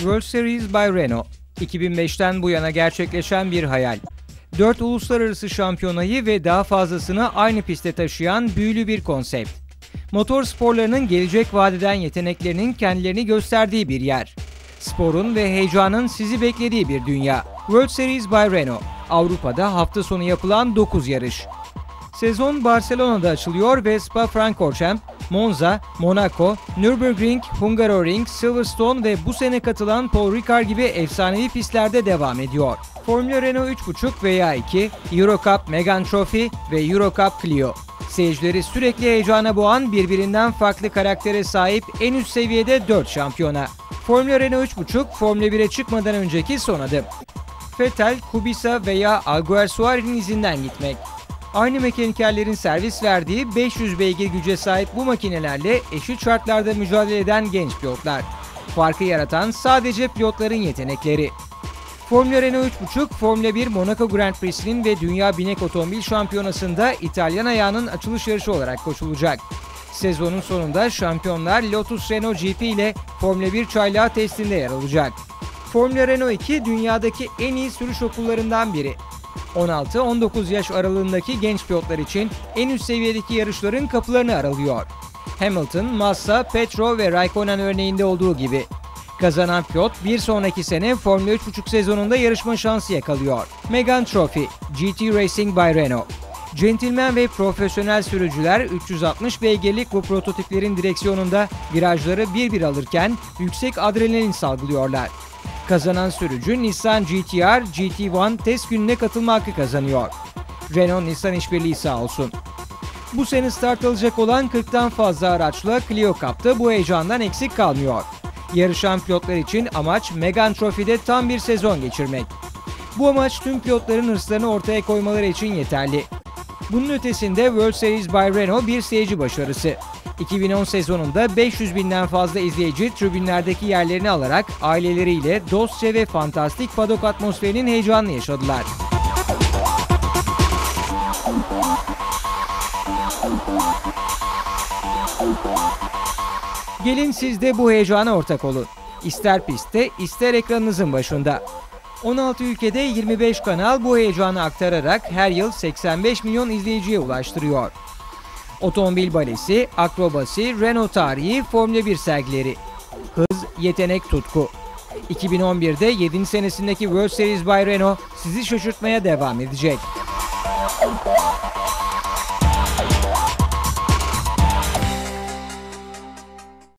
World Series by Renault 2005'ten bu yana gerçekleşen bir hayal. 4 uluslararası şampiyonayı ve daha fazlasını aynı pistte taşıyan büyülü bir konsept. Motor sporlarının gelecek vadeden yeteneklerinin kendilerini gösterdiği bir yer. Sporun ve heyecanın sizi beklediği bir dünya. World Series by Renault. Avrupa'da hafta sonu yapılan 9 yarış. Sezon Barcelona'da açılıyor ve Spa-Francorchamps, Monza, Monaco, Nürburgring, Hungaroring, Silverstone ve bu sene katılan Paul Ricard gibi efsanevi pistlerde devam ediyor. Formula Renault 3.5 veya 2, Eurocup Megane Trophy ve Eurocup Clio. Seyircileri sürekli heyecana boğan birbirinden farklı karaktere sahip en üst seviyede 4 şampiyona. Formula Renault 3.5 Formula 1'e çıkmadan önceki son adım. Vettel, Kubica veya Alguersuari'nin izinden gitmek. Aynı mekanikerlerin servis verdiği 500 beygir güce sahip bu makinelerle eşit şartlarda mücadele eden genç pilotlar. Farkı yaratan sadece pilotların yetenekleri. Formula Renault 3.5, Formula 1 Monaco Grand Prix'sinin ve Dünya Binek Otomobil Şampiyonası'nda İtalyan ayağının açılış yarışı olarak koşulacak. Sezonun sonunda şampiyonlar Lotus Renault GP ile Formula 1 çaylağı testinde yer alacak. Formula Renault 2 dünyadaki en iyi sürüş okullarından biri. 16-19 yaş aralığındaki genç pilotlar için en üst seviyedeki yarışların kapılarını aralıyor. Hamilton, Massa, Petro ve Raikkonen örneğinde olduğu gibi. Kazanan pilot bir sonraki sene Formula 3.5 sezonunda yarışma şansı yakalıyor. Megane Trophy, GT Racing by Renault. Gentleman ve profesyonel sürücüler 360 beygirlik bu prototiplerin direksiyonunda virajları bir bir alırken yüksek adrenalin salgılıyorlar. Kazanan sürücü Nissan GT-R, GT1 test gününe katılma hakkı kazanıyor. Renault-Nissan işbirliği sağ olsun. Bu sene start alacak olan 40'tan fazla araçla Clio Cup'ta bu heyecandan eksik kalmıyor. Yarışan pilotlar için amaç Megane Trophy'de tam bir sezon geçirmek. Bu amaç tüm pilotların hırslarını ortaya koymaları için yeterli. Bunun ötesinde World Series by Renault bir seyirci başarısı. 2010 sezonunda 500 binden fazla izleyici tribünlerdeki yerlerini alarak aileleriyle dostça ve fantastik padok atmosferinin heyecanını yaşadılar. Gelin siz de bu heyecana ortak olun. İster pistte, ister ekranınızın başında. 16 ülkede 25 kanal bu heyecanı aktararak her yıl 85 milyon izleyiciye ulaştırıyor. Otomobil balesi, akrobasi, Renault tarihi, Formula 1 sergileri. Hız, yetenek, tutku. 2011'de 7. senesindeki World Series by Renault sizi şaşırtmaya devam edecek.